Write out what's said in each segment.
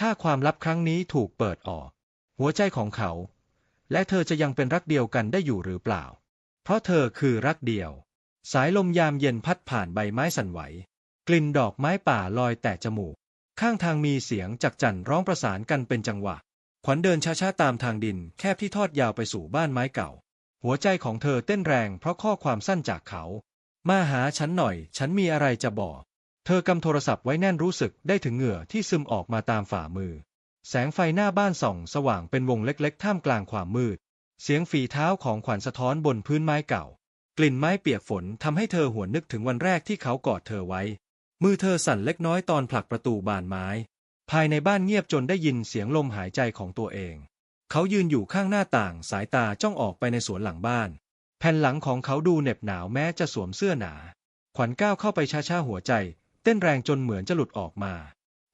ถ้าความลับครั้งนี้ถูกเปิดออก หัวใจของเขา และเธอจะยังเป็นรักเดียวกันได้อยู่หรือเปล่า เพราะเธอคือรักเดียว สายลมยามเย็นพัดผ่านใบไม้สั่นไหว กลิ่นดอกไม้ป่าลอยแตะจมูก ข้างทางมีเสียงจักจั่นร้องประสานกันเป็นจังหวะ ขวัญเดินช้าๆตามทางดินแคบที่ทอดยาวไปสู่บ้านไม้เก่า หัวใจของเธอเต้นแรงเพราะข้อความสั้นจากเขา มาหาฉันหน่อย ฉันมีอะไรจะบอก ธอกำโทรศัพท์ไว้แน่นรู้สึกได้ถึงเหงื่อที่ซึมออกมาตามฝ่ามือ แสงไฟหน้าบ้านส่องสว่างเป็นวงเล็กๆ ท่ามกลางความมืด เสียงฝีเท้าของขวัญสะท้อนบนพื้นไม้เก่า กลิ่นไม้เปียกฝนทำให้เธอหวนนึกถึงวันแรกที่เขากอดเธอไว้ มือเธอสั่นเล็กน้อยตอนผลักประตูบานไม้ ภายในบ้านเงียบจนได้ยินเสียงลมหายใจของตัวเอง เขายืนอยู่ข้างหน้าต่างสายตาจ้องออกไปในสวนหลังบ้าน แผ่นหลังของเขาดูเหน็บหนาวแม้จะสวมเสื้อหนา ขวัญก้าวเข้าไปช้าๆหัวใจ เต้นแรงจนเหมือนจะหลุดออกมา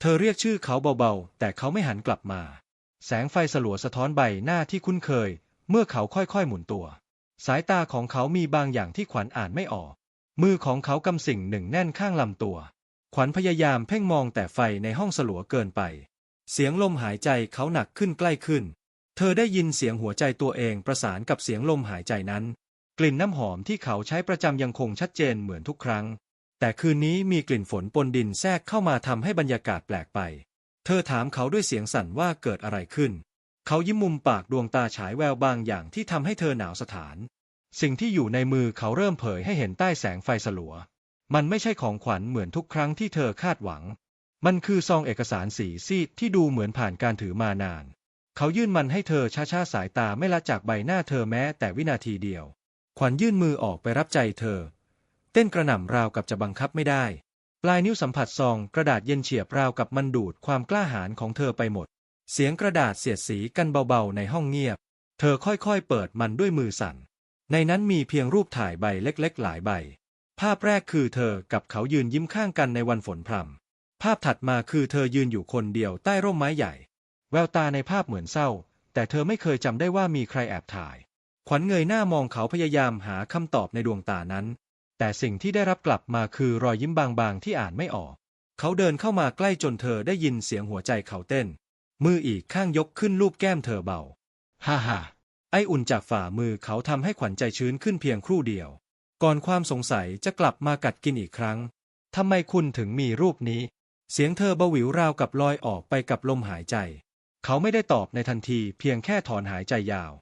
เธอเรียกชื่อเขาเบาๆ แต่เขาไม่หันกลับมา แสงไฟสลัวสะท้อนใบหน้าที่คุ้นเคย เมื่อเขาค่อยๆหมุนตัว สายตาของเขามีบางอย่างที่ขวัญอ่านไม่ออก มือของเขากำสิ่งหนึ่งแน่นข้างลำตัว ขวัญพยายามเพ่งมองแต่ไฟในห้องสลัวเกินไป เสียงลมหายใจเขาหนักขึ้นใกล้ขึ้น เธอได้ยินเสียงหัวใจตัวเองประสานกับเสียงลมหายใจนั้น กลิ่นน้ำหอมที่เขาใช้ประจำยังคงชัดเจนเหมือนทุกครั้ง แต่คืนนี้มีกลิ่นฝนปนดินแทรกเข้ามาทำให้บรรยากาศแปลกไป เธอถามเขาด้วยเสียงสั่นว่าเกิดอะไรขึ้น เขายิ้มมุมปากดวงตาฉายแววบางอย่างที่ทำให้เธอหนาวสถาน สิ่งที่อยู่ในมือเขาเริ่มเผยให้เห็นใต้แสงไฟสลัว มันไม่ใช่ของขวัญเหมือนทุกครั้งที่เธอคาดหวัง มันคือซองเอกสารสีซีดที่ดูเหมือนผ่านการถือมานาน เขายื่นมันให้เธอช้าๆสายตาไม่ละจากใบหน้าเธอแม้แต่วินาทีเดียว ขวัญยื่นมือออกไปรับใจเธอ ต้นกระหน่ำราวกับจะบังคับไม่ได้ ปลายนิ้วสัมผัสซองกระดาษเย็นเฉียบราวกับมันดูดความกล้าหาญของเธอไปหมด เสียงกระดาษเสียดสีกันเบาๆในห้องเงียบ เธอค่อยๆเปิดมันด้วยมือสั่น ในนั้นมีเพียงรูปถ่ายใบเล็กๆ หลายใบ ภาพแรกคือเธอกับเขายืนยิ้มข้างกันในวันฝนพรำภาพถัดมาคือเธอยืนอยู่คนเดียวใต้ร่มไม้ใหญ่ แววตาในภาพเหมือนเศร้า แต่เธอไม่เคยจำได้ว่ามีใครแอบถ่าย ขวัญเงยหน้ามองเขาพยายามหาคำตอบในดวงตานั้น แต่สิ่งที่ได้รับกลับมาคือรอยยิ้มบางๆ ที่อ่านไม่ออก เขาเดินเข้ามาใกล้จนเธอได้ยินเสียงหัวใจเขาเต้น มืออีกข้างยกขึ้นลูบแก้มเธอเบา ฮ่าฮ่าไออุ่นจากฝ่ามือเขาทำให้ขวัญใจชื้นขึ้นเพียงครู่เดียว ก่อนความสงสัยจะกลับมากัดกินอีกครั้งทำไมคุณถึงมีรูปนี้ เสียงเธอเบาหวิวราวกับลอยออกไปกับลมหายใจ เขาไม่ได้ตอบในทันทีเพียงแค่ถอนหายใจยาว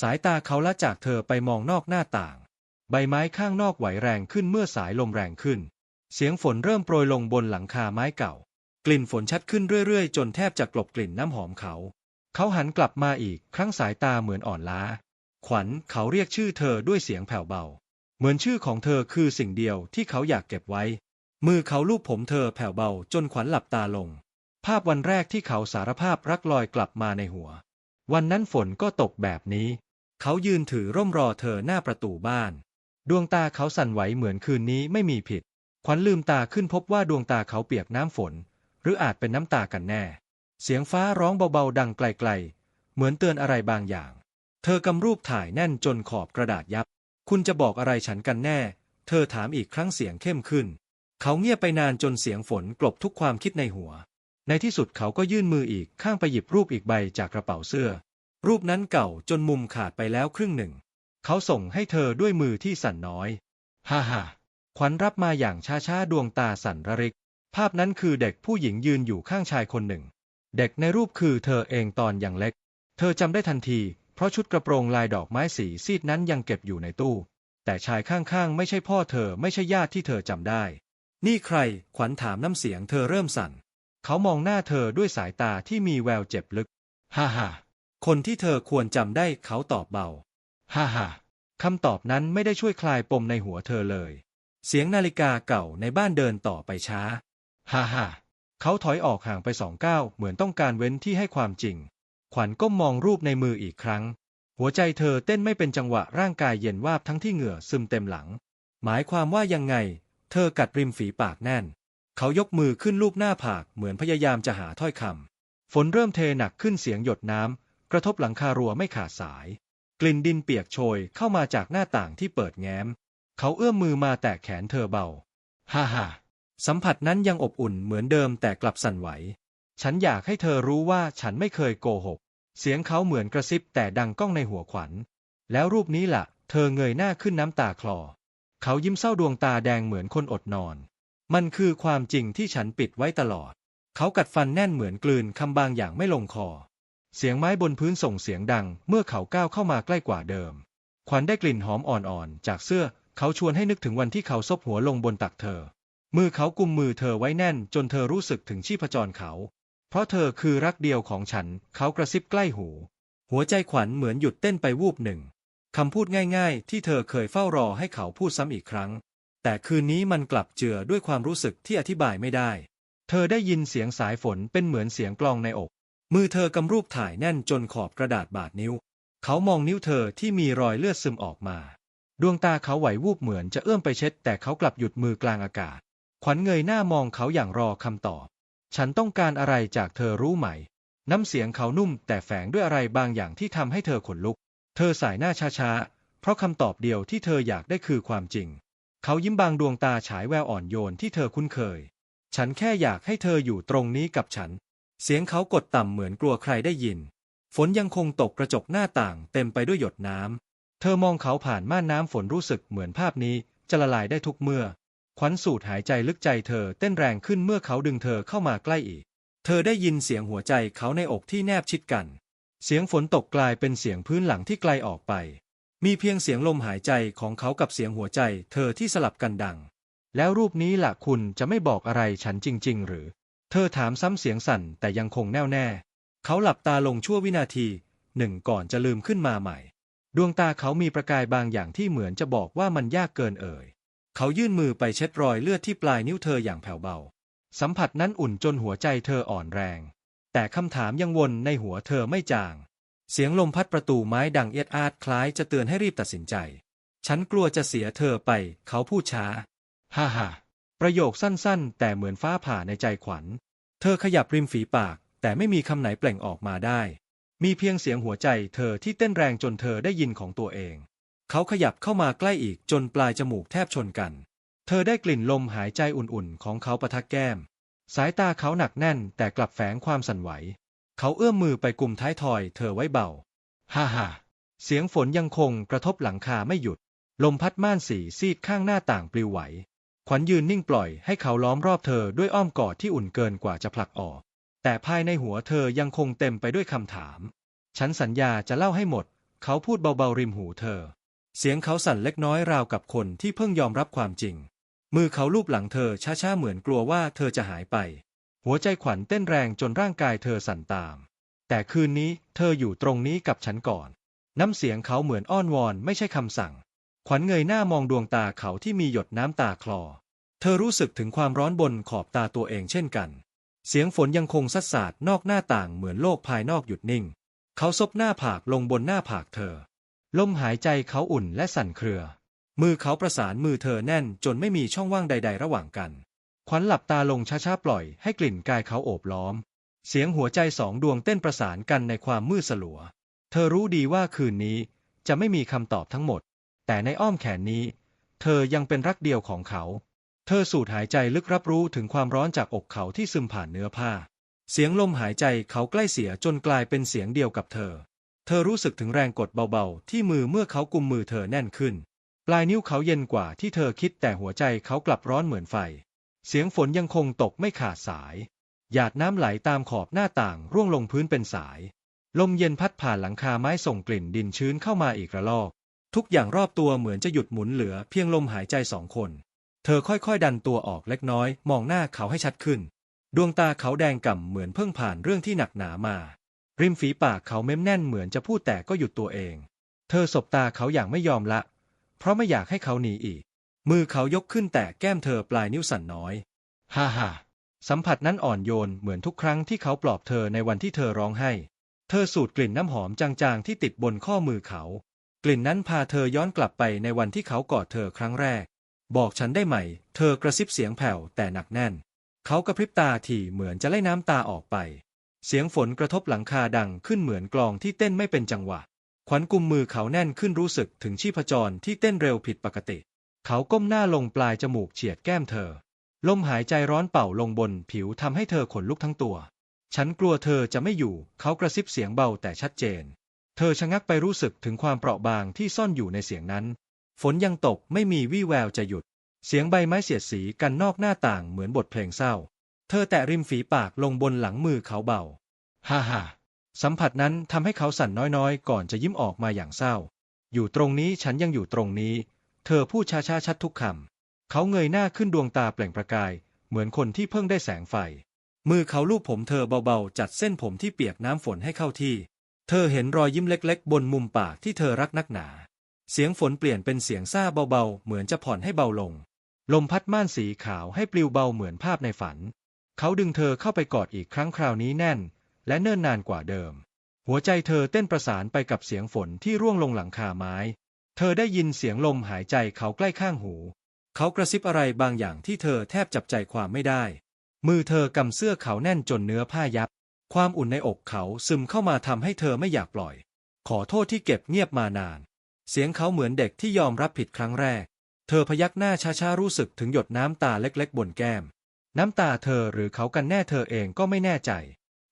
สายตาเขาละจากเธอไปมองนอกหน้าต่าง ใบไม้ข้างนอกไหวแรงขึ้นเมื่อสายลมแรงขึ้น เสียงฝนเริ่มโปรยลงบนหลังคาไม้เก่า กลิ่นฝนชัดขึ้นเรื่อยๆ จนแทบจะกลบกลิ่นน้ำหอมเขา เขาหันกลับมาอีกครั้งสายตาเหมือนอ่อนล้า ขวัญเขาเรียกชื่อเธอด้วยเสียงแผ่วเบา เหมือนชื่อของเธอคือสิ่งเดียวที่เขาอยากเก็บไว้ มือเขาลูบผมเธอแผ่วเบาจนขวัญหลับตาลง ภาพวันแรกที่เขาสารภาพรักลอยกลับมาในหัว วันนั้นฝนก็ตกแบบนี้ เขายืนถือร่มรอเธอหน้าประตูบ้าน ดวงตาเขาสั่นไหวเหมือนคืนนี้ไม่มีผิด ขวัญลืมตาขึ้นพบว่าดวงตาเขาเปียกน้ำฝน หรืออาจเป็นน้ำตากันแน่ เสียงฟ้าร้องเบาๆดังไกลๆ เหมือนเตือนอะไรบางอย่าง เธอกำรูปถ่ายแน่นจนขอบกระดาษยับ คุณจะบอกอะไรฉันกันแน่ เธอถามอีกครั้งเสียงเข้มขึ้น เขาเงียบไปนานจนเสียงฝนกลบทุกความคิดในหัว ในที่สุดเขาก็ยื่นมืออีกข้างไปหยิบรูปอีกใบจากกระเป๋าเสื้อ รูปนั้นเก่าจนมุมขาดไปแล้วครึ่งหนึ่ง เขาส่งให้เธอด้วยมือที่สั่นน้อย ฮ่าฮ่าขวัญรับมาอย่างช้าๆ ดวงตาสั่นระริก ภาพนั้นคือเด็กผู้หญิงยืนอยู่ข้างชายคนหนึ่ง เด็กในรูปคือเธอเองตอนยังเล็ก เธอจำได้ทันที เพราะชุดกระโปรงลายดอกไม้สีซีดนั้นยังเก็บอยู่ในตู้ แต่ชายข้างๆ ไม่ใช่พ่อเธอไม่ใช่ญาติที่เธอจำได้ นี่ใคร ขวัญถามน้ำเสียงเธอเริ่มสั่น เขามองหน้าเธอด้วยสายตาที่มีแววเจ็บลึก ฮ่าฮ่าคนที่เธอควรจำได้เขาตอบเบา ฮ่าฮ่าคำตอบนั้นไม่ได้ช่วยคลายปมในหัวเธอเลย เสียงนาฬิกาเก่าในบ้านเดินต่อไปช้า ฮ่าฮ่าเขาถอยออกห่างไปสองก้าวเหมือนต้องการเว้นที่ให้ความจริง ขวัญก้มมองรูปในมืออีกครั้ง หัวใจเธอเต้นไม่เป็นจังหวะร่างกายเย็นวาบทั้งที่เหงื่อซึมเต็มหลัง หมายความว่ายังไง เธอกัดริมฝีปากแน่น เขายกมือขึ้นลูบหน้าผากเหมือนพยายามจะหาถ้อยคำฝนเริ่มเทหนักขึ้นเสียงหยดน้ำกระทบหลังคารัวไม่ขาดสาย กลิ่นดินเปียกโชยเข้ามาจากหน้าต่างที่เปิดแง้ม เขาเอื้อมมือมาแตะแขนเธอเบา ฮ่าฮ่าสัมผัสนั้นยังอบอุ่นเหมือนเดิมแต่กลับสั่นไหว ฉันอยากให้เธอรู้ว่าฉันไม่เคยโกหก เสียงเขาเหมือนกระซิบแต่ดังก้องในหัวขวัญ แล้วรูปนี้ล่ะ เธอเงยหน้าขึ้นน้ำตาคลอ เขายิ้มเศร้าดวงตาแดงเหมือนคนอดนอน มันคือความจริงที่ฉันปิดไว้ตลอด เขากัดฟันแน่นเหมือนกลืนคำบางอย่างไม่ลงคอ เสียงไม้บนพื้นส่งเสียงดังเมื่อเขาก้าวเข้ามาใกล้กว่าเดิม ขวัญได้กลิ่นหอมอ่อนๆ จากเสื้อ เขาชวนให้นึกถึงวันที่เขาซบหัวลงบนตักเธอ มือเขากุมมือเธอไว้แน่นจนเธอรู้สึกถึงชีพจรเขา เพราะเธอคือรักเดียวของฉัน เขากระซิบใกล้หู หัวใจขวัญเหมือนหยุดเต้นไปวูบหนึ่งคำพูดง่ายๆ ที่เธอเคยเฝ้ารอให้เขาพูดซ้ำอีกครั้ง แต่คืนนี้มันกลับเจือด้วยความรู้สึกที่อธิบายไม่ได้ เธอได้ยินเสียงสายฝนเป็นเหมือนเสียงกลองในอก มือเธอกำรูปถ่ายแน่นจนขอบกระดาษบาดนิ้ว เขามองนิ้วเธอที่มีรอยเลือดซึมออกมา ดวงตาเขาไหววูบเหมือนจะเอื้อมไปเช็ด แต่เขากลับหยุดมือกลางอากาศ ขวัญเงยหน้ามองเขาอย่างรอคำตอบ ฉันต้องการอะไรจากเธอรู้ไหม น้ำเสียงเขานุ่มแต่แฝงด้วยอะไรบางอย่างที่ทำให้เธอขนลุก เธอสายหน้าช้าๆ เพราะคำตอบเดียวที่เธออยากได้คือความจริง เขายิ้มบางดวงตาฉายแววอ่อนโยนที่เธอคุ้นเคย ฉันแค่อยากให้เธออยู่ตรงนี้กับฉัน เสียงเขากดต่ำเหมือนกลัวใครได้ยิน ฝนยังคงตกกระจกหน้าต่างเต็มไปด้วยหยดน้ำ เธอมองเขาผ่านม่านน้ำฝนรู้สึกเหมือนภาพนี้จะละลายได้ทุกเมื่อ ขวัญสูดหายใจลึกใจเธอเต้นแรงขึ้นเมื่อเขาดึงเธอเข้ามาใกล้อีก เธอได้ยินเสียงหัวใจเขาในอกที่แนบชิดกัน เสียงฝนตกกลายเป็นเสียงพื้นหลังที่ไกลออกไป มีเพียงเสียงลมหายใจของเขากับเสียงหัวใจ เธอที่สลับกันดัง แล้วรูปนี้ล่ะคุณจะไม่บอกอะไรฉันจริง ๆ หรือ เธอถามซ้ำเสียงสั่นแต่ยังคงแน่วแน่ เขาหลับตาลงชั่ววินาทีหนึ่งก่อนจะลืมขึ้นมาใหม่ ดวงตาเขามีประกายบางอย่างที่เหมือนจะบอกว่ามันยากเกินเอ่ย เขายื่นมือไปเช็ดรอยเลือดที่ปลายนิ้วเธออย่างแผ่วเบา สัมผัสนั้นอุ่นจนหัวใจเธออ่อนแรง แต่คำถามยังวนในหัวเธอไม่จาง เสียงลมพัดประตูไม้ดังเอียดอาดคล้ายจะเตือนให้รีบตัดสินใจ ฉันกลัวจะเสียเธอไป เขาพูดช้า ฮ่าฮ่า ประโยคสั้นๆ แต่เหมือนฟ้าผ่าในใจขวัญ เธอขยับริมฝีปาก แต่ไม่มีคำไหนเปล่งออกมาได้ มีเพียงเสียงหัวใจเธอที่เต้นแรงจนเธอได้ยินของตัวเอง เขาขยับเข้ามาใกล้อีกจนปลายจมูกแทบชนกัน เธอได้กลิ่นลมหายใจอุ่นๆ ของเขาประทักแก้ม สายตาเขาหนักแน่นแต่กลับแฝงความสั่นไหว เขาเอื้อมมือไปกุมท้ายทอยเธอไว้เบา ฮ่าฮ่าเสียงฝนยังคงกระทบหลังคาไม่หยุด ลมพัดม่านสีซีดข้างหน้าต่างปลิวไหว ขวัญยืนนิ่งปล่อยให้เขาล้อมรอบเธอด้วยอ้อมกอดที่อุ่นเกินกว่าจะผลักออก แต่ภายในหัวเธอยังคงเต็มไปด้วยคำถาม ฉันสัญญาจะเล่าให้หมด เขาพูดเบาๆริมหูเธอ เสียงเขาสั่นเล็กน้อยราวกับคนที่เพิ่งยอมรับความจริง มือเขาลูบหลังเธอช้าๆเหมือนกลัวว่าเธอจะหายไป หัวใจขวัญเต้นแรงจนร่างกายเธอสั่นตาม แต่คืนนี้เธออยู่ตรงนี้กับฉันก่อน น้ำเสียงเขาเหมือนอ้อนวอนไม่ใช่คำสั่ง ขวัญเงยหน้ามองดวงตาเขาที่มีหยดน้ำตาคลอ เธอรู้สึกถึงความร้อนบนขอบตาตัวเองเช่นกัน เสียงฝนยังคงซัดสาดนอกหน้าต่างเหมือนโลกภายนอกหยุดนิ่ง เขาซบหน้าผากลงบนหน้าผากเธอ ลมหายใจเขาอุ่นและสั่นเครือ มือเขาประสานมือเธอแน่นจนไม่มีช่องว่างใด ๆ ระหว่างกัน ขวัญหลับตาลงช้าๆปล่อยให้กลิ่นกายเขาโอบล้อม เสียงหัวใจสองดวงเต้นประสานกันในความมืดสลัว เธอรู้ดีว่าคืนนี้จะไม่มีคำตอบทั้งหมด แต่ในอ้อมแขนนี้ เธอยังเป็นรักเดียวของเขา เธอสูดหายใจลึกรับรู้ถึงความร้อนจากอกเขาที่ซึมผ่านเนื้อผ้า เสียงลมหายใจเขาใกล้เสียจนกลายเป็นเสียงเดียวกับเธอ เธอรู้สึกถึงแรงกดเบาๆ ที่มือเมื่อเขากุมมือเธอแน่นขึ้น ปลายนิ้วเขาเย็นกว่าที่เธอคิดแต่หัวใจเขากลับร้อนเหมือนไฟ เสียงฝนยังคงตกไม่ขาดสาย หยาดน้ำไหลตามขอบหน้าต่างร่วงลงพื้นเป็นสายลมเย็นพัดผ่านหลังคาไม้ส่งกลิ่นดินชื้นเข้ามาอีกระลอก ทุกอย่างรอบตัวเหมือนจะหยุดหมุนเหลือเพียงลมหายใจสองคน เธอค่อยๆ ดันตัวออกเล็กน้อย มองหน้าเขาให้ชัดขึ้น ดวงตาเขาแดงก่ำเหมือนเพิ่งผ่านเรื่องที่หนักหนามา ริมฝีปากเขาเม้มแน่นเหมือนจะพูดแต่ก็หยุดตัวเอง เธอสบตาเขาอย่างไม่ยอมละ เพราะไม่อยากให้เขาหนีอีก มือเขายกขึ้นแต่แก้มเธอปลายนิ้วสั่นน้อยฮ่าฮ่าสัมผัสนั้นอ่อนโยนเหมือนทุกครั้งที่เขาปลอบเธอในวันที่เธอร้องไห้ เธอสูดกลิ่นน้ำหอมจางๆที่ติดบนข้อมือเขา กลิ่นนั้นพาเธอย้อนกลับไปในวันที่เขากอดเธอครั้งแรก บอกฉันได้ไหม เธอกระซิบเสียงแผ่วแต่หนักแน่น เขากระพริบตาถี่เหมือนจะไล่น้ำตาออกไป เสียงฝนกระทบหลังคาดังขึ้นเหมือนกลองที่เต้นไม่เป็นจังหวะ ขวัญกุมมือเขาแน่นขึ้นรู้สึกถึงชีพจรที่เต้นเร็วผิดปกติ เขาก้มหน้าลงปลายจมูกเฉียดแก้มเธอ ลมหายใจร้อนเป่าลงบนผิวทำให้เธอขนลุกทั้งตัว ฉันกลัวเธอจะไม่อยู่ เขากระซิบเสียงเบาแต่ชัดเจน เธอชะงักไปรู้สึกถึงความเปราะบางที่ซ่อนอยู่ในเสียงนั้น ฝนยังตกไม่มีวี่แววจะหยุด เสียงใบไม้เสียดสีกันนอกหน้าต่างเหมือนบทเพลงเศร้า เธอแตะริมฝีปากลงบนหลังมือเขาเบา ฮ่าฮ่าสัมผัสนั้นทำให้เขาสั่นน้อยๆ ก่อนจะยิ้มออกมาอย่างเศร้า อยู่ตรงนี้ฉันยังอยู่ตรงนี้ เธอพูดช้าๆชัดทุกคำ เขาเงยหน้าขึ้นดวงตาเปล่งประกาย เหมือนคนที่เพิ่งได้แสงไฟ มือเขาลูบผมเธอเบาๆ จัดเส้นผมที่เปียกน้ำฝนให้เข้าที่ เธอเห็นรอยยิ้มเล็กๆ บนมุมปากที่เธอรักนักหนา เสียงฝนเปลี่ยนเป็นเสียงซาเบาๆ เหมือนจะผ่อนให้เบาลง ลมพัดม่านสีขาวให้ปลิวเบาเหมือนภาพในฝัน เขาดึงเธอเข้าไปกอดอีกครั้งคราวนี้แน่น และเนิ่นนานกว่าเดิม หัวใจเธอเต้นประสานไปกับเสียงฝนที่ร่วงลงหลังคาไม้ เธอได้ยินเสียงลมหายใจเขาใกล้ข้างหู เขากระซิบอะไรบางอย่างที่เธอแทบจับใจความไม่ได้ มือเธอกำเสื้อเขาแน่นจนเนื้อผ้ายับ ความอุ่นในอกเขาซึมเข้ามาทำให้เธอไม่อยากปล่อย ขอโทษที่เก็บเงียบมานาน เสียงเขาเหมือนเด็กที่ยอมรับผิดครั้งแรก เธอพยักหน้าช้าๆรู้สึกถึงหยดน้ำตาเล็กๆ บนแก้ม น้ำตาเธอหรือเขากันแน่เธอเองก็ไม่แน่ใจ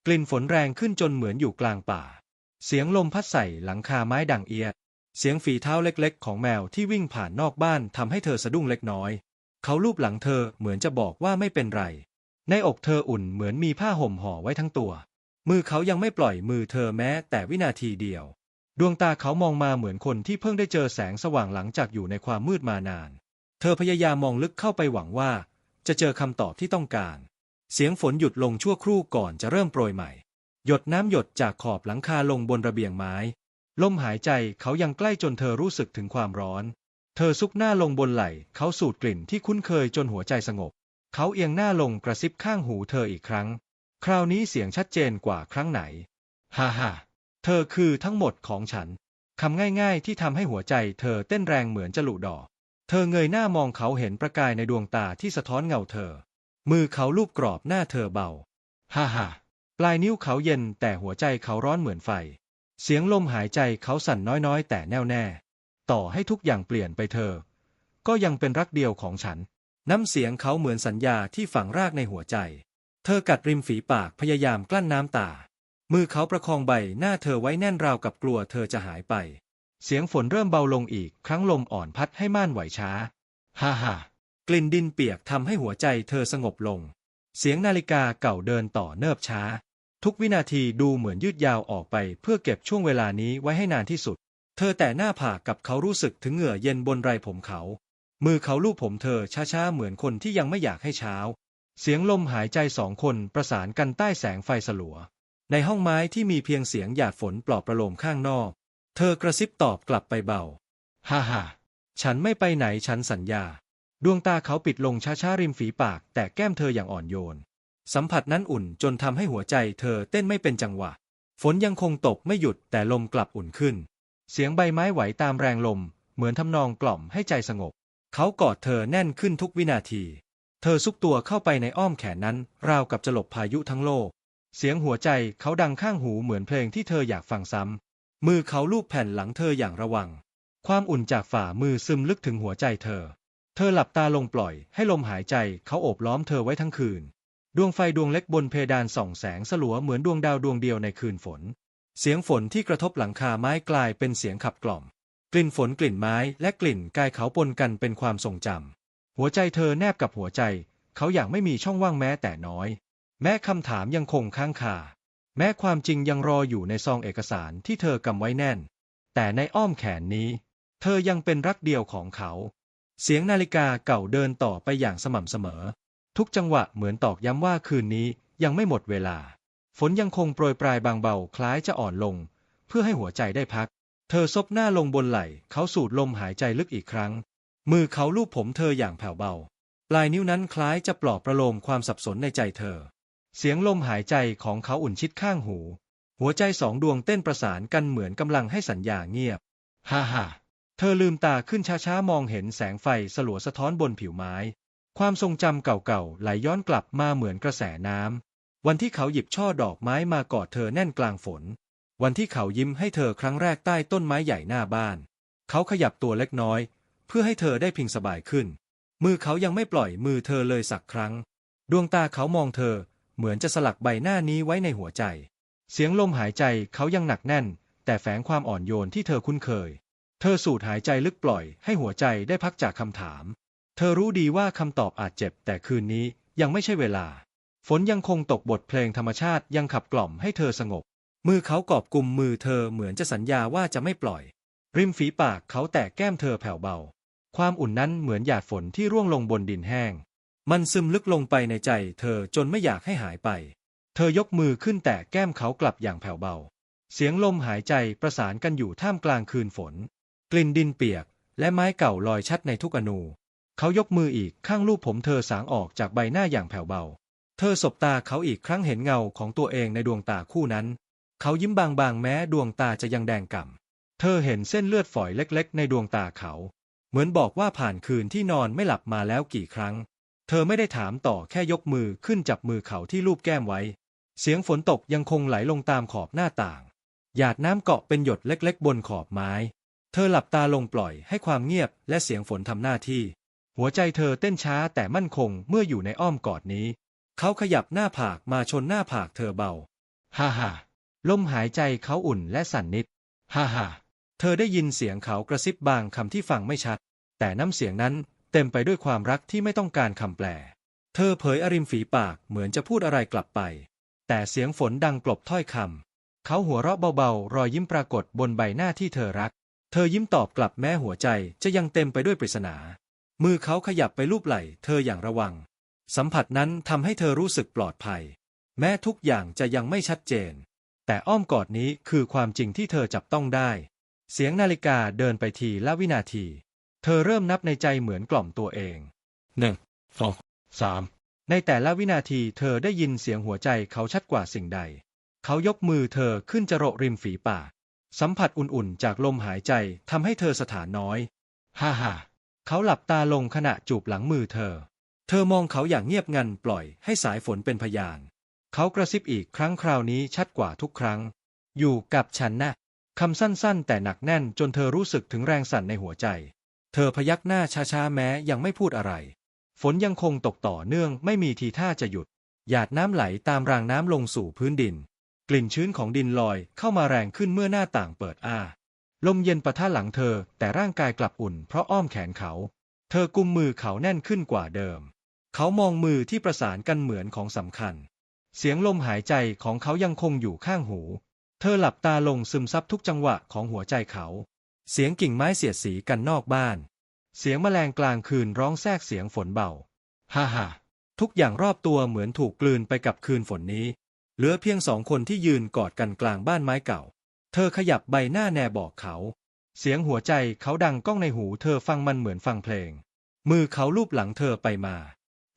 กลิ่นฝนแรงขึ้นจนเหมือนอยู่กลางป่า เสียงลมพัดใส่หลังคาไม้ดังเอียด เสียงฝีเท้าเล็กๆ ของแมวที่วิ่งผ่านนอกบ้านทำให้เธอสะดุ้งเล็กน้อย เขาลูบหลังเธอเหมือนจะบอกว่าไม่เป็นไร ในอกเธออุ่นเหมือนมีผ้าห่มห่อไว้ทั้งตัว มือเขายังไม่ปล่อยมือเธอแม้แต่วินาทีเดียว ดวงตาเขามองมาเหมือนคนที่เพิ่งได้เจอแสงสว่างหลังจากอยู่ในความมืดมานาน เธอพยายามมองลึกเข้าไปหวังว่า จะเจอคำตอบที่ต้องการ เสียงฝนหยุดลงชั่วครู่ก่อนจะเริ่มโปรยใหม่ หยดน้ำหยดจากขอบหลังคาลงบนระเบียงไม้ ลมหายใจเขายังใกล้จนเธอรู้สึกถึงความร้อน เธอซุกหน้าลงบนไหล่เขาสูดกลิ่นที่คุ้นเคยจนหัวใจสงบ เขาเอียงหน้าลงกระซิบข้างหูเธออีกครั้ง คราวนี้เสียงชัดเจนกว่าครั้งไหน ฮ่าฮ่าเธอคือทั้งหมดของฉัน คำง่ายๆที่ทำให้หัวใจเธอเต้นแรงเหมือนจะหลุดอกเธอเงยหน้ามองเขาเห็นประกายในดวงตาที่สะท้อนเงาเธอ มือเขาลูบกรอบหน้าเธอเบา ฮ่าฮ่าปลายนิ้วเขาเย็นแต่หัวใจเขาร้อนเหมือนไฟ เสียงลมหายใจเขาสั่นน้อยๆ แต่แน่วแน่ ต่อให้ทุกอย่างเปลี่ยนไปเธอ ก็ยังเป็นรักเดียวของฉัน น้ำเสียงเขาเหมือนสัญญาที่ฝังรากในหัวใจ เธอกัดริมฝีปากพยายามกลั้นน้ำตา มือเขาประคองใบหน้าเธอไว้แน่นราวกับกลัวเธอจะหายไป เสียงฝนเริ่มเบาลงอีก ครั้งลมอ่อนพัดให้ม่านไหวช้า ฮ่าฮ่ากลิ่นดินเปียกทำให้หัวใจเธอสงบลง เสียงนาฬิกาเก่าเดินต่อเนิบช้า ทุกวินาทีดูเหมือนยืดยาวออกไปเพื่อเก็บช่วงเวลานี้ไว้ให้นานที่สุด เธอแต่หน้าผากกับเขารู้สึกถึงเหงื่อเย็นบนไรผมเขา มือเขาลูบผมเธอช้าๆเหมือนคนที่ยังไม่อยากให้เช้า เสียงลมหายใจสองคนประสานกันใต้แสงไฟสลัว ในห้องไม้ที่มีเพียงเสียงหยาดฝนปลอบประโลมข้างนอก เธอกระซิบตอบกลับไปเบา ฮ่าฮ่าฉันไม่ไปไหนฉันสัญญา ดวงตาเขาปิดลงช้าๆริมฝีปาก แต่แก้มเธออย่างอ่อนโยน สัมผัสนั้นอุ่นจนทำให้หัวใจเธอเต้นไม่เป็นจังหวะ ฝนยังคงตกไม่หยุดแต่ลมกลับอุ่นขึ้น เสียงใบไม้ไหวตามแรงลม เหมือนทำนองกล่อมให้ใจสงบ เขากอดเธอแน่นขึ้นทุกวินาที เธอซุกตัวเข้าไปในอ้อมแขนนั้น ราวกับจะหลบพายุทั้งโลก เสียงหัวใจเขาดังข้างหูเหมือนเพลงที่เธออยากฟังซ้ำ มือเขาลูบแผ่นหลังเธออย่างระวัง ความอุ่นจากฝ่ามือซึมลึกถึงหัวใจเธอ เธอหลับตาลงปล่อยให้ลมหายใจเขาโอบล้อมเธอไว้ทั้งคืน ดวงไฟดวงเล็กบนเพดานส่องแสงสลัวเหมือนดวงดาวดวงเดียวในคืนฝน เสียงฝนที่กระทบหลังคาไม้กลายเป็นเสียงขับกล่อม กลิ่นฝนกลิ่นไม้และกลิ่นกายเขาปนกันเป็นความทรงจำหัวใจเธอแนบกับหัวใจ เขาอย่ากไม่มีช่องว่างแม้แต่น้อย แม้คำถามยังคงค้างคาแม้ความจริงยังรออยู่ในซองเอกสารที่เธอกำไว้แน่น แต่ในอ้อมแขนนี้ เธอยังเป็นรักเดียวของเขา เสียงนาฬิกาเก่าเดินต่อไปอย่างสม่ำเสมอ ทุกจังหวะเหมือนตอกย้ำว่าคืนนี้ยังไม่หมดเวลา ฝนยังคงโปรยปลายบางเบาคล้ายจะอ่อนลง เพื่อให้หัวใจได้พัก เธอซบหน้าลงบนไหล่ เขาสูดลมหายใจลึกอีกครั้ง มือเขาลูบผมเธออย่างแผ่วเบา ปลายนิ้วนั้นคล้ายจะปลอบประโลมความสับสนในใจเธอ เสียงลมหายใจของเขาอุ่นชิดข้างหู หัวใจสองดวงเต้นประสานกันเหมือนกำลังให้สัญญาเงียบ ฮ่าฮ่าเธอลืมตาขึ้นช้าๆมองเห็นแสงไฟสลัวสะท้อนบนผิวไม้ ความทรงจำเก่าๆไหลย้อนกลับมาเหมือนกระแสน้ำวันที่เขาหยิบช่อดอกไม้มากอดเธอแน่นกลางฝน วันที่เขายิ้มให้เธอครั้งแรกใต้ต้นไม้ใหญ่หน้าบ้าน เขาขยับตัวเล็กน้อย เพื่อให้เธอได้พิงสบายขึ้น มือเขายังไม่ปล่อยมือเธอเลยสักครั้ง ดวงตาเขามองเธอ เหมือนจะสลักใบหน้านี้ไว้ในหัวใจ เสียงลมหายใจเขายังหนักแน่น แต่แฝงความอ่อนโยนที่เธอคุ้นเคย เธอสูดหายใจลึกปล่อยให้หัวใจได้พักจากคำถาม เธอรู้ดีว่าคำตอบอาจเจ็บ แต่คืนนี้ยังไม่ใช่เวลา ฝนยังคงตกบทเพลงธรรมชาติยังขับกล่อมให้เธอสงบ มือเขากอบกุมมือเธอเหมือนจะสัญญาว่าจะไม่ปล่อย ริมฝีปากเขาแตะแก้มเธอแผ่วเบา ความอุ่นนั้นเหมือนหยาดฝนที่ร่วงลงบนดินแห้ง มันซึมลึกลงไปในใจเธอจนไม่อยากให้หายไป เธอยกมือขึ้นแตะแก้มเขากลับอย่างแผ่วเบา เสียงลมหายใจประสานกันอยู่ท่ามกลางคืนฝน กลิ่นดินเปียก และไม้เก่าลอยชัดในทุกอนูเขายกมืออีกข้างลูบผมเธอสางออกจากใบหน้าอย่างแผ่วเบา เธอสบตาเขาอีกครั้งเห็นเงาของตัวเองในดวงตาคู่นั้น เขายิ้มบางๆ แม้ดวงตาจะยังแดงก่ำ เธอเห็นเส้นเลือดฝอยเล็ก ๆ ในดวงตาเขา เหมือนบอกว่าผ่านคืนที่นอนไม่หลับมาแล้วกี่ครั้ง เธอไม่ได้ถามต่อแค่ยกมือขึ้นจับมือเขาที่ลูบแก้มไว้ เสียงฝนตกยังคงไหลลงตามขอบหน้าต่าง หยาดน้ำเกาะเป็นหยดเล็ก ๆ บนขอบไม้ เธอหลับตาลงปล่อยให้ความเงียบและเสียงฝนทำหน้าที่ หัวใจเธอเต้นช้าแต่มั่นคงเมื่ออยู่ในอ้อมกอดนี้ เขาขยับหน้าผากมาชนหน้าผากเธอเบา ฮ่าฮ่า ลมหายใจเขาอุ่นและสั่นนิด ฮ่าฮ่าเธอได้ยินเสียงเขากระซิบบางคำที่ฟังไม่ชัด แต่น้ำเสียงนั้นเต็มไปด้วยความรักที่ไม่ต้องการคำแปล เธอเผยอริมฝีปากเหมือนจะพูดอะไรกลับไป แต่เสียงฝนดังกลบถ้อยคำ เขาหัวเราะเบาๆ รอยยิ้มปรากฏบนใบหน้าที่เธอรัก เธอยิ้มตอบกลับแม้หัวใจจะยังเต็มไปด้วยปริศนา มือเขาขยับไปลูบไหล่เธออย่างระวัง สัมผัสนั้นทำให้เธอรู้สึกปลอดภัย แม้ทุกอย่างจะยังไม่ชัดเจน แต่อ้อมกอดนี้คือความจริงที่เธอจับต้องได้ เสียงนาฬิกาเดินไปทีละวินาที เธอเริ่มนับในใจเหมือนกล่อมตัวเองหนึ่งสองสามในแต่ละวินาทีเธอได้ยินเสียงหัวใจเขาชัดกว่าสิ่งใด เขายกมือเธอขึ้นจะโรริมฝีปากสัมผัสอุ่นๆ จากลมหายใจทำให้เธอสถานน้อย ฮ่าฮ่าเขาหลับตาลงขณะจูบหลังมือเธอ เธอมองเขาอย่างเงียบงันปล่อยให้สายฝนเป็นพยาน เขากระซิบอีกครั้งคราวนี้ชัดกว่าทุกครั้ง อยู่กับฉันนะคำสั้นๆ แต่หนักแน่นจนเธอรู้สึกถึงแรงสั่นในหัวใจ เธอพยักหน้าช้าๆแม้ยังไม่พูดอะไร ฝนยังคงตกต่อเนื่องไม่มีทีท่าจะหยุด หยาดน้ำไหลตามรางน้ำลงสู่พื้นดิน กลิ่นชื้นของดินลอยเข้ามาแรงขึ้นเมื่อหน้าต่างเปิดอ้า ลมเย็นปะทะหลังเธอแต่ร่างกายกลับอุ่นเพราะอ้อมแขนเขา เธอกุมมือเขาแน่นขึ้นกว่าเดิม เขามองมือที่ประสานกันเหมือนของสำคัญ เสียงลมหายใจของเขายังคงอยู่ข้างหู เธอหลับตาลงซึมซับทุกจังหวะของหัวใจเขา เสียงกิ่งไม้เสียดสีกันนอกบ้าน เสียงแมลงกลางคืนร้องแทรกเสียงฝนเบา ฮ่าฮ่าทุกอย่างรอบตัวเหมือนถูกกลืนไปกับคืนฝนนี้ เหลือเพียงสองคนที่ยืนกอดกันกลางบ้านไม้เก่า เธอขยับใบหน้าแนบอกเขา เสียงหัวใจเขาดังก้องในหูเธอฟังมันเหมือนฟังเพลง มือเขาลูบหลังเธอไปมา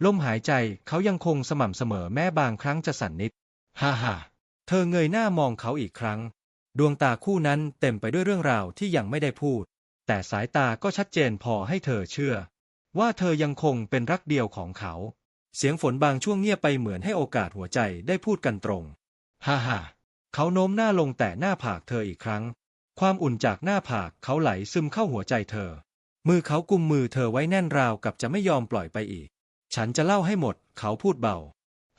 ลมหายใจเขายังคงสม่ำเสมอแม้บางครั้งจะสั่นนิด ฮ่าฮ่าเธอเงยหน้ามองเขาอีกครั้ง ดวงตาคู่นั้นเต็มไปด้วยเรื่องราวที่ยังไม่ได้พูด แต่สายตาก็ชัดเจนพอให้เธอเชื่อ ว่าเธอยังคงเป็นรักเดียวของเขา เสียงฝนบางช่วงเงียบไปเหมือนให้โอกาสหัวใจได้พูดกันตรง ฮ่าฮ่าเขาโน้มหน้าลงแต่หน้าผากเธออีกครั้ง ความอุ่นจากหน้าผากเขาไหลซึมเข้าหัวใจเธอ มือเขากุมมือเธอไว้แน่นราวกับจะไม่ยอมปล่อยไปอีก ฉันจะเล่าให้หมด เขาพูดเบา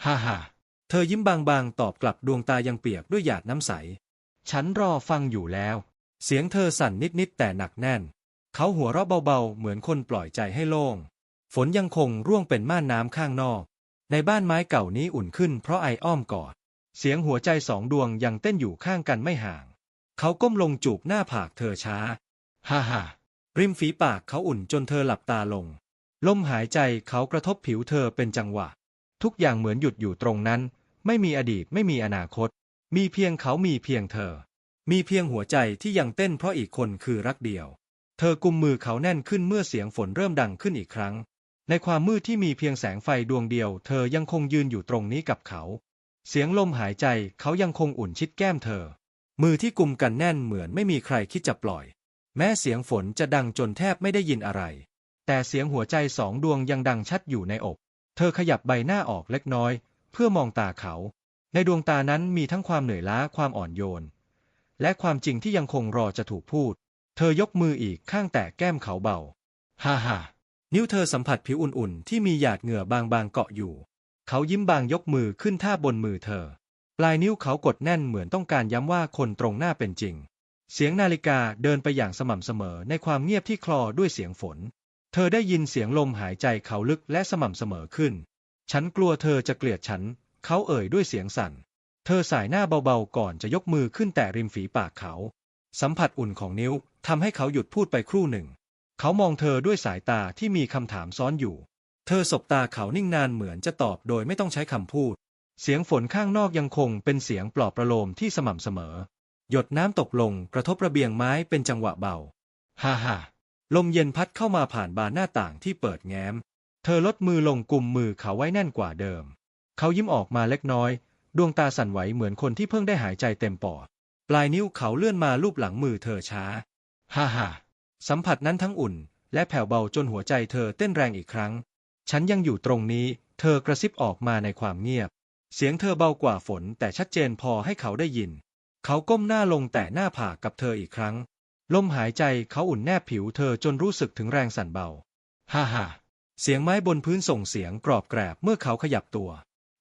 ฮ่าฮ่าเธอยิ้มบางๆ ตอบกลับดวงตายังเปียกด้วยหยาดน้ำใส ฉันรอฟังอยู่แล้ว เสียงเธอสั่นนิดๆแต่หนักแน่น เขาหัวเราะเบาๆ เหมือนคนปล่อยใจให้โล่ง ฝนยังคงร่วงเป็นม่านน้ำข้างนอก ในบ้านไม้เก่านี้อุ่นขึ้นเพราะไออ้อมกอด เสียงหัวใจสองดวงยังเต้นอยู่ข้างกันไม่ห่าง เขาก้มลงจูบหน้าผากเธอช้า ฮ่าฮ่าริมฝีปากเขาอุ่นจนเธอหลับตาลง ลมหายใจเขากระทบผิวเธอเป็นจังหวะ ทุกอย่างเหมือนหยุดอยู่ตรงนั้น ไม่มีอดีตไม่มีอนาคต มีเพียงเขามีเพียงเธอ มีเพียงหัวใจที่ยังเต้นเพราะอีกคนคือรักเดียว เธอกุมมือเขาแน่นขึ้นเมื่อเสียงฝนเริ่มดังขึ้นอีกครั้ง ในความมืดที่มีเพียงแสงไฟดวงเดียว เธอยังคงยืนอยู่ตรงนี้กับเขา เสียงลมหายใจเขายังคงอุ่นชิดแก้มเธอ มือที่กุมกันแน่นเหมือนไม่มีใครคิดจะปล่อย แม้เสียงฝนจะดังจนแทบไม่ได้ยินอะไร แต่เสียงหัวใจสองดวงยังดังชัดอยู่ในอก เธอขยับใบหน้าออกเล็กน้อย เพื่อมองตาเขา ในดวงตานั้นมีทั้งความเหนื่อยล้าความอ่อนโยน และความจริงที่ยังคงรอจะถูกพูด เธอยกมืออีกข้างแตะแก้มเขาเบา ฮ่าฮ่านิ้วเธอสัมผัสผิวอุ่นๆ ที่มีหยาดเหงื่อบางๆเกาะอยู่ เขายิ้มบางยกมือขึ้นท่าบนมือเธอ ปลายนิ้วเขากดแน่นเหมือนต้องการย้ำว่าคนตรงหน้าเป็นจริง เสียงนาฬิกาเดินไปอย่างสม่ำเสมอในความเงียบที่คลอด้วยเสียงฝน เธอได้ยินเสียงลมหายใจเขาลึกและสม่ำเสมอขึ้น ฉันกลัวเธอจะเกลียดฉัน เขาเอ่ยด้วยเสียงสั่น เธอสายหน้าเบาๆก่อนจะยกมือขึ้นแตะริมฝีปากเขา สัมผัสอุ่นของนิ้วทำให้เขาหยุดพูดไปครู่หนึ่ง เขามองเธอด้วยสายตาที่มีคำถามซ้อนอยู่ เธอสบตาเขานิ่งนานเหมือนจะตอบโดยไม่ต้องใช้คำพูด เสียงฝนข้างนอกยังคงเป็นเสียงปลอบประโลมที่สม่ำเสมอ หยดน้ำตกลงกระทบระเบียงไม้เป็นจังหวะเบา ฮ่าฮ่า ลมเย็นพัดเข้ามาผ่านบานหน้าต่างที่เปิดแง้ม เธอลดมือลงกุมมือเขาไว้แน่นกว่าเดิม เขายิ้มออกมาเล็กน้อย ดวงตาสั่นไหวเหมือนคนที่เพิ่งได้หายใจเต็มปอด ปลายนิ้วเขาเลื่อนมาลูบหลังมือเธอช้า ฮ่าฮ่าสัมผัสนั้นทั้งอุ่น และแผ่วเบาจนหัวใจเธอเต้นแรงอีกครั้ง ฉันยังอยู่ตรงนี้ เธอกระซิบออกมาในความเงียบ เสียงเธอเบากว่าฝนแต่ชัดเจนพอให้เขาได้ยิน เขาก้มหน้าลงแต่หน้าผากกับเธออีกครั้ง ลมหายใจเขาอุ่นแนบผิวเธอจนรู้สึกถึงแรงสั่นเบา ฮ่าฮ่าเสียงไม้บนพื้นส่งเสียงกรอบแกรบเมื่อเขาขยับตัว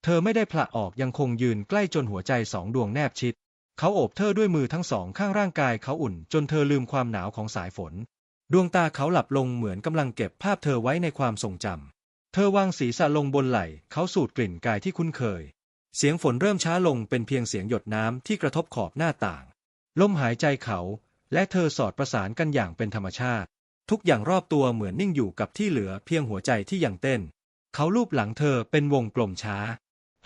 เธอไม่ได้ผละออกยังคงยืนใกล้จนหัวใจสองดวงแนบชิด เขาโอบเธอด้วยมือทั้งสองข้างร่างกายเขาอุ่นจนเธอลืมความหนาวของสายฝน ดวงตาเขาหลับลงเหมือนกำลังเก็บภาพเธอไว้ในความทรงจำ เธอวางศีรษะลงบนไหล่เขาสูดกลิ่นกายที่คุ้นเคย เสียงฝนเริ่มช้าลงเป็นเพียงเสียงหยดน้ำที่กระทบขอบหน้าต่าง ลมหายใจเขา และเธอสอดประสานกันอย่างเป็นธรรมชาติ ทุกอย่างรอบตัวเหมือนนิ่งอยู่กับที่เหลือเพียงหัวใจที่ยังเต้น เขาลูบหลังเธอเป็นวงกลมช้า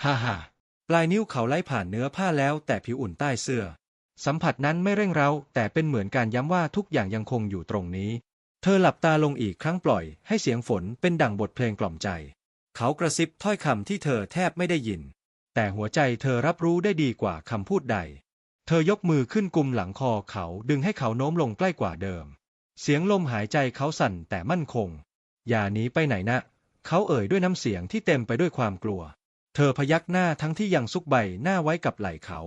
ฮ่าฮ่าปลายนิ้วเขาไล่ผ่านเนื้อผ้าแล้วแต่ผิวอุ่นใต้เสื้อ สัมผัสนั้นไม่เร่งเร้าแต่เป็นเหมือนการย้ำว่าทุกอย่างยังคงอยู่ตรงนี้ เธอหลับตาลงอีกครั้งปล่อย ให้เสียงฝนเป็นดั่งบทเพลงกล่อมใจ เขากระซิบถ้อยคำที่เธอแทบไม่ได้ยิน แต่หัวใจเธอรับรู้ได้ดีกว่าคำพูดใด เธอยกมือขึ้นกุมหลังคอเขาดึงให้เขาโน้มลงใกล้กว่าเดิม เสียงลมหายใจเขาสั่นแต่มั่นคง อย่าหนีไปไหนนะ เขาเอ่ยด้วยน้ำเสียงที่เต็มไปด้วยความกลัว เธอพยักหน้าทั้งที่ยังซุกใบหน้าไว้กับไหล่เขา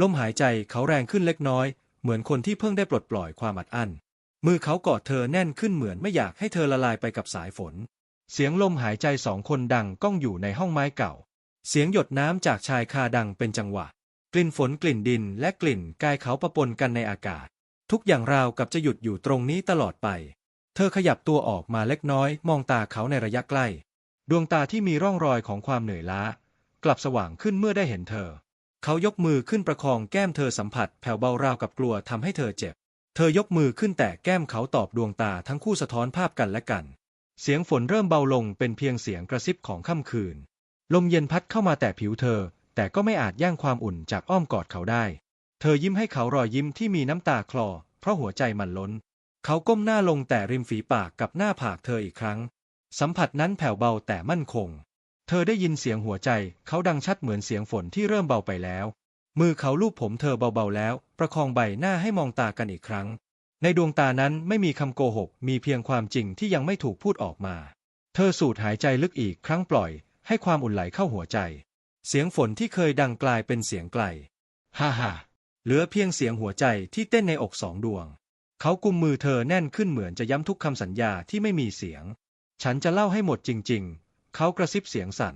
ลมหายใจเขาแรงขึ้นเล็กน้อย เหมือนคนที่เพิ่งได้ปลดปล่อยความอัดอั้น มือเขากอดเธอแน่นขึ้นเหมือนไม่อยากให้เธอละลายไปกับสายฝน เสียงลมหายใจสองคนดังก้องอยู่ในห้องไม้เก่า เสียงหยดน้ำจากชายคาดังเป็นจังหวะ กลิ่นฝนกลิ่นดินและกลิ่นกายเขาประปนกันในอากาศ ทุกอย่างราวกับจะหยุดอยู่ตรงนี้ตลอดไป เธอขยับตัวออกมาเล็กน้อย มองตาเขาในระยะใกล้ ดวงตาที่มีร่องรอยของความเหนื่อยล้า กลับสว่างขึ้นเมื่อได้เห็นเธอ เขายกมือขึ้นประคองแก้มเธอสัมผัสแผ่วเบาราวกับกลัวทำให้เธอเจ็บ เธอยกมือขึ้นแตะแก้มเขาตอบดวงตาทั้งคู่สะท้อนภาพกันและกัน เสียงฝนเริ่มเบาลงเป็นเพียงเสียงกระซิบของค่ำคืน ลมเย็นพัดเข้ามาแตะผิวเธอ แต่ก็ไม่อาจย่างความอุ่นจากอ้อมกอดเขาได้ เธอยิ้มให้เขารอยยิ้มที่มีน้ำตาคลอ เพราะหัวใจมันล้น เขาก้มหน้าลงแต่ริมฝีปากกับหน้าผากเธออีกครั้ง สัมผัสนั้นแผ่วเบาแต่มั่นคง เธอได้ยินเสียงหัวใจ เขาดังชัดเหมือนเสียงฝนที่เริ่มเบาไปแล้ว มือเขาลูบผมเธอเบาๆแล้ว ประคองใบหน้าให้มองตากันอีกครั้ง ในดวงตานั้นไม่มีคำโกหก มีเพียงความจริงที่ยังไม่ถูกพูดออกมา เธอสูดหายใจลึกอีกครั้งปล่อย ให้ความอุ่นไหลเข้าหัวใจ เสียงฝนที่เคยดังกลายเป็นเสียงไกล ฮ่าฮ่าเหลือเพียงเสียงหัวใจที่เต้นในอกสองดวง เขากุมมือเธอแน่นขึ้นเหมือนจะย้ำทุกคำสัญญาที่ไม่มีเสียง ฉันจะเล่าให้หมดจริง ๆ เขากระซิบเสียงสั่น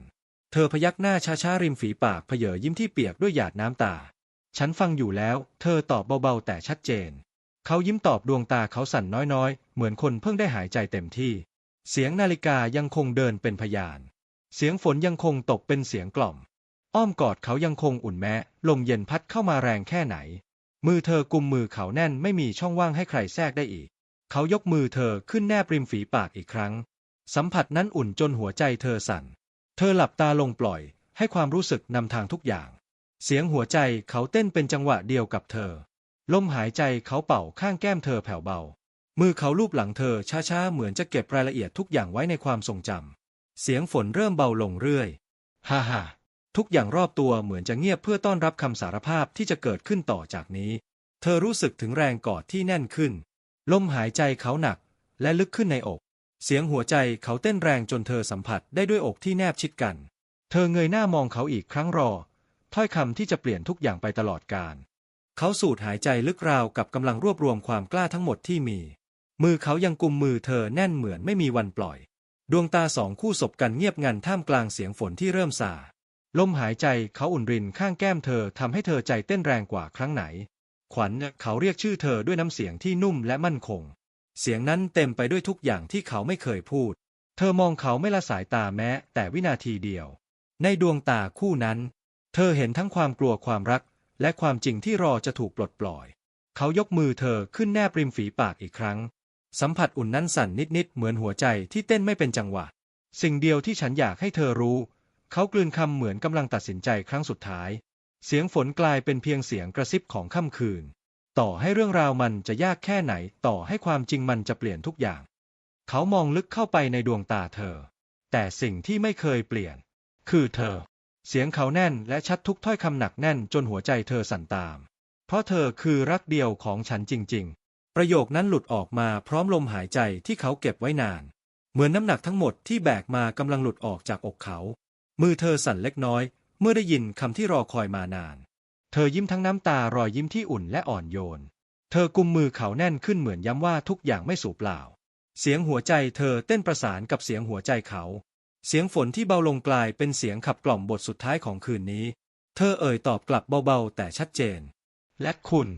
เธอพยักหน้าช้าๆริมฝีปากเผยยิ้มที่เปียกด้วยหยาดน้ำตา ฉันฟังอยู่แล้ว เธอตอบเบาๆแต่ชัดเจน เขายิ้มตอบดวงตาเขาสั่นน้อยๆ เหมือนคนเพิ่งได้หายใจเต็มที่ เสียงนาฬิกายังคงเดินเป็นพยาน เสียงฝนยังคงตกเป็นเสียงกล่อม อ้อมกอดเขายังคงอุ่นแม้ลมเย็นพัดเข้ามาแรงแค่ไหน มือเธอกุมมือเขาแน่นไม่มีช่องว่างให้ใครแทรกได้อีก เขายกมือเธอขึ้นแนบริมฝีปากอีกครั้ง สัมผัสนั้นอุ่นจนหัวใจเธอสั่น เธอหลับตาลงปล่อย ให้ความรู้สึกนำทางทุกอย่าง เสียงหัวใจเขาเต้นเป็นจังหวะเดียวกับเธอ ลมหายใจเขาเป่าข้างแก้มเธอแผ่วเบา มือเขาลูบหลังเธอช้าๆเหมือนจะเก็บรายละเอียดทุกอย่างไว้ในความทรงจำเสียงฝนเริ่มเบาลงเรื่อย ฮ่าฮ่า ทุกอย่างรอบตัวเหมือนจะเงียบเพื่อต้อนรับคำสารภาพที่จะเกิดขึ้นต่อจากนี้ เธอรู้สึกถึงแรงกอดที่แน่นขึ้น ลมหายใจเขาหนัก และลึกขึ้นในอก เสียงหัวใจเขาเต้นแรงจนเธอสัมผัสได้ด้วยอกที่แนบชิดกัน เธอเงยหน้ามองเขาอีกครั้งรอ ถ้อยคำที่จะเปลี่ยนทุกอย่างไปตลอดกาลเขาสูดหายใจลึกราวกับกำลังรวบรวมความกล้าทั้งหมดที่มี มือเขายังกุมมือเธอแน่นเหมือนไม่มีวันปล่อย ดวงตาสองคู่สบกันเงียบงันท่ามกลางเสียงฝนที่เริ่มส่า ลมหายใจเขาอุ่นรินข้างแก้มเธอทำให้เธอใจเต้นแรงกว่าครั้งไหน ขวัญเขาเรียกชื่อเธอด้วยน้ำเสียงที่นุ่มและมั่นคง เสียงนั้นเต็มไปด้วยทุกอย่างที่เขาไม่เคยพูด เธอมองเขาไม่ละสายตาแม้ แต่วินาทีเดียว ในดวงตาคู่นั้น เธอเห็นทั้งความกลัวความรัก และความจริงที่รอจะถูกปลดปล่อย เขายกมือเธอขึ้นแนบริมฝีปากอีกครั้ง สัมผัสอุ่นนั้นสั่นนิดๆเหมือนหัวใจที่เต้นไม่เป็นจังหวะ สิ่งเดียวที่ฉันอยากให้เธอรู้ เขากลืนคำเหมือนกำลังตัดสินใจครั้งสุดท้าย เสียงฝนกลายเป็นเพียงเสียงกระซิบของค่ำคืน ต่อให้เรื่องราวมันจะยากแค่ไหน ต่อให้ความจริงมันจะเปลี่ยนทุกอย่าง เขามองลึกเข้าไปในดวงตาเธอ แต่สิ่งที่ไม่เคยเปลี่ยน คือเธอ เสียงเขาแน่นและชัดทุกถ้อยคำหนักแน่นจนหัวใจเธอสั่นตาม เพราะเธอคือรักเดียวของฉันจริง ๆ ประโยคนั้นหลุดออกมาพร้อมลมหายใจที่เขาเก็บไว้นาน เหมือนน้ำหนักทั้งหมดที่แบกมากำลังหลุดออกจากอกเขา มือเธอสั่นเล็กน้อย เมื่อได้ยินคำที่รอคอยมานาน เธอยิ้มทั้งน้ำตารอยยิ้มที่อุ่นและอ่อนโยน เธอกุมมือเขาแน่นขึ้นเหมือนย้ำว่าทุกอย่างไม่สูญเปล่า เสียงหัวใจเธอเต้นประสานกับเสียงหัวใจเขา เสียงฝนที่เบาลงกลายเป็นเสียงขับกล่อมบทสุดท้ายของคืนนี้ เธอเอ่ยตอบกลับเบาๆ แต่ชัดเจน และคุณ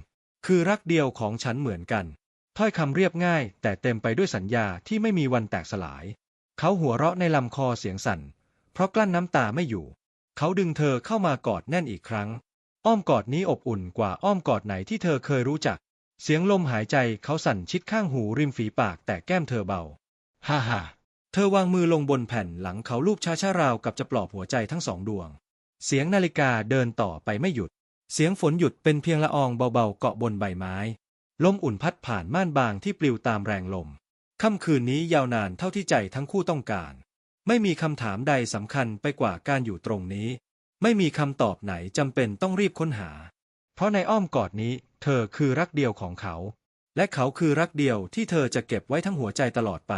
คือรักเดียวของฉันเหมือนกัน ถ้อยคำเรียบง่าย แต่เต็มไปด้วยสัญญาที่ไม่มีวันแตกสลาย เขาหัวเราะในลำคอเสียงสั่น เพราะกลั้นน้ำตาไม่อยู่ เขาดึงเธอเข้ามากอดแน่นอีกครั้ง อ้อมกอดนี้อบอุ่นกว่าอ้อมกอดไหนที่เธอเคยรู้จัก เสียงลมหายใจเขาสั่นชิดข้างหูริมฝีปากแต่แก้มเธอเบา ฮ่าฮ่าเธอวางมือลงบนแผ่นหลังเขาลูบช้าๆราวกับจะปลอบหัวใจทั้งสองดวง เสียงนาฬิกาเดินต่อไปไม่หยุด เสียงฝนหยุดเป็นเพียงละอองเบาๆเกาะบนใบไม้ ลมอุ่นพัดผ่านม่านบางที่ปลิวตามแรงลม ค่ำคืนนี้ยาวนานเท่าที่ใจทั้งคู่ต้องการ ไม่มีคำถามใดสำคัญไปกว่าการอยู่ตรงนี้ ไม่มีคำตอบไหนจำเป็นต้องรีบค้นหา เพราะในอ้อมกอดนี้ เธอคือรักเดียวของเขา และเขาคือรักเดียวที่เธอจะเก็บไว้ทั้งหัวใจตลอดไป